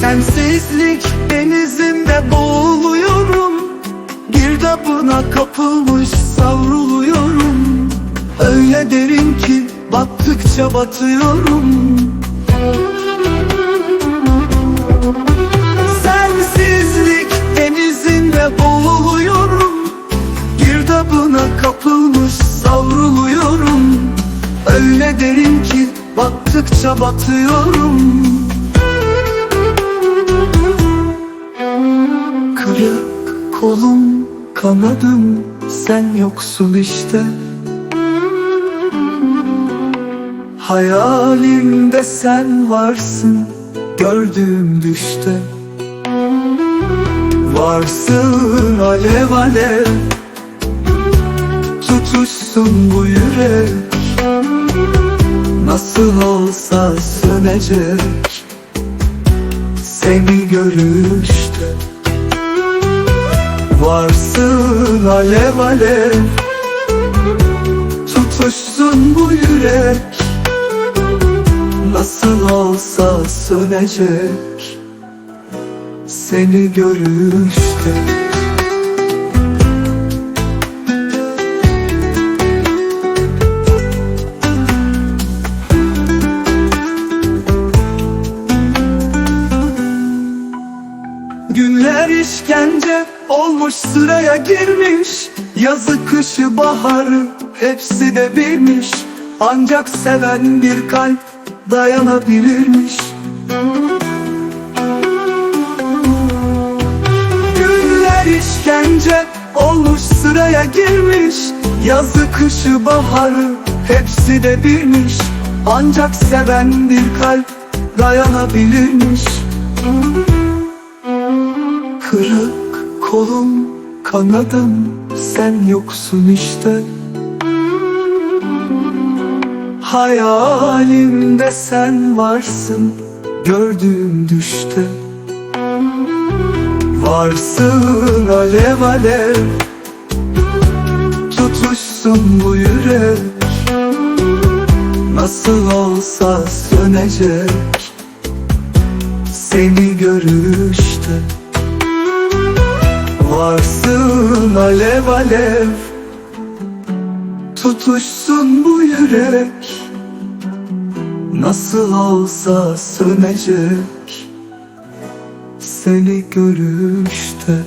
Sensizlik denizinde boğuluyorum. Girdabına kapılmış savruluyorum. Öyle derin ki battıkça batıyorum derin ki battıkça batıyorum. Kırık kolum kanadım sen yoksun işte. Hayalimde sen varsın gördüğüm düşte. Varsın alev alev Tutuşsun bu yürek Nasıl olsa sönecek Seni görüşte. Varsın alev alev Tutuşsun bu yürek. Nasıl olsa sönecek Seni görüşte işkence olmuş sıraya girmiş. Yazı kışı baharı hepsi de bilmiş. Ancak seven bir kalp dayanabilirmiş. Günler işkence olmuş sıraya girmiş. Yazı kışı baharı hepsi de bilmiş. Ancak seven bir kalp dayanabilirmiş Kırık kolum kanadım sen yoksun işte. Hayalimde sen varsın gördüğüm düşte. Varsın alev alev Tutuşsun bu yürek. Nasıl olsa sönecek Seni görüşte Varsın alev alev. Tutuşsun bu yürek. Nasıl olsa sönecek. Seni görüşte